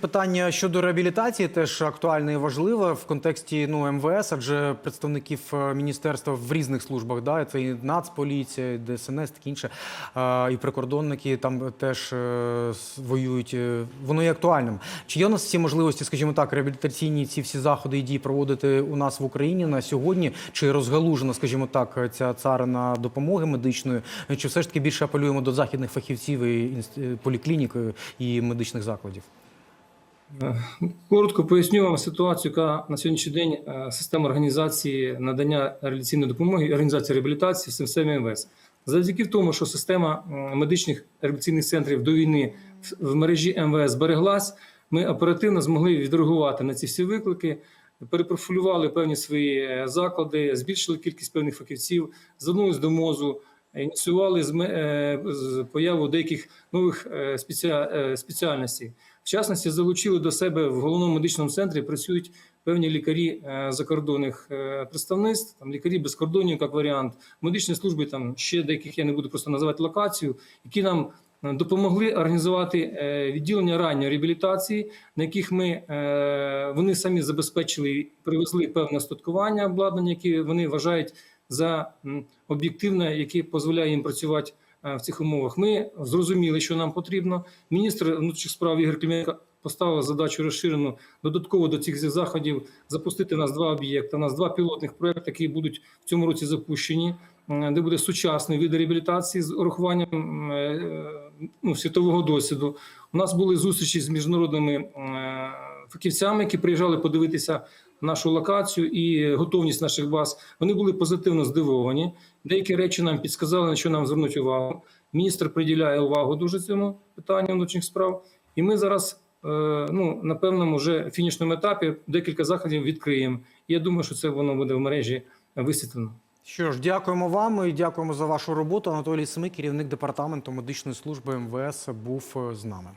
Питання щодо реабілітації теж актуальне і важливе в контексті ну МВС, адже представників е, міністерства в різних службах, да, це і Нацполіція, і ДСНС, таке інше, а, і прикордонники там теж е, воюють. е, Воно є актуальним. Чи є у нас всі можливості, скажімо так, реабілітаційні ці всі заходи і дії проводити у нас в Україні на сьогодні? Чи розгалужена, скажімо так, ця царина допомоги медичної? Чи все ж таки більше апелюємо до західних фахівців і поліклінік е, і медичних закладів? Коротко поясню вам ситуацію, яка на сьогоднішній день е, система організації надання реабілітаційної допомоги організації реабілітації в МВС. Завдяки тому, що система медичних реабілітаційних центрів до війни в- в мережі МВС збереглась, ми оперативно змогли відреагувати на ці всі виклики, перепрофілювали певні свої е, заклади, збільшили кількість певних фахівців, звернулись до МОЗу, ініціювали е, появу деяких нових е, е, спеціальностей. В частності залучили до себе в головному медичному центрі працюють певні лікарі закордонних представництв, там лікарі без кордонів, як варіант, медичні служби, там ще деяких я не буду просто називати локацію, які нам допомогли організувати відділення ранньої реабілітації, на яких ми вони самі забезпечили і привезли певне остаткування обладнання, які вони вважають за об'єктивне, яке дозволяє їм працювати е, в цих умовах. Ми зрозуміли, що нам потрібно. Міністр внутрішніх справ Ігор Клименко поставив задачу розширену додатково до цих заходів запустити нас два об'єкти. Нас два пілотних проекти, які будуть в цьому році запущені, де буде сучасний вид реабілітації з урахуванням е, ну, світового досвіду. У нас були зустрічі з міжнародними е, фахівцями, які приїжджали подивитися нашу локацію і готовність наших баз. Вони були позитивно здивовані. Деякі речі нам підсказали, на що нам звернути увагу. Міністр приділяє увагу дуже цьому питанню внутрішніх справ. І ми зараз, е, ну на певному вже фінішному етапі декілька заходів відкриємо. Я думаю, що це воно буде в мережі висвітлено. Що ж, дякуємо вам і дякуємо за вашу роботу. Анатолій Смик, керівник департаменту медичної служби МВС, був е, з нами.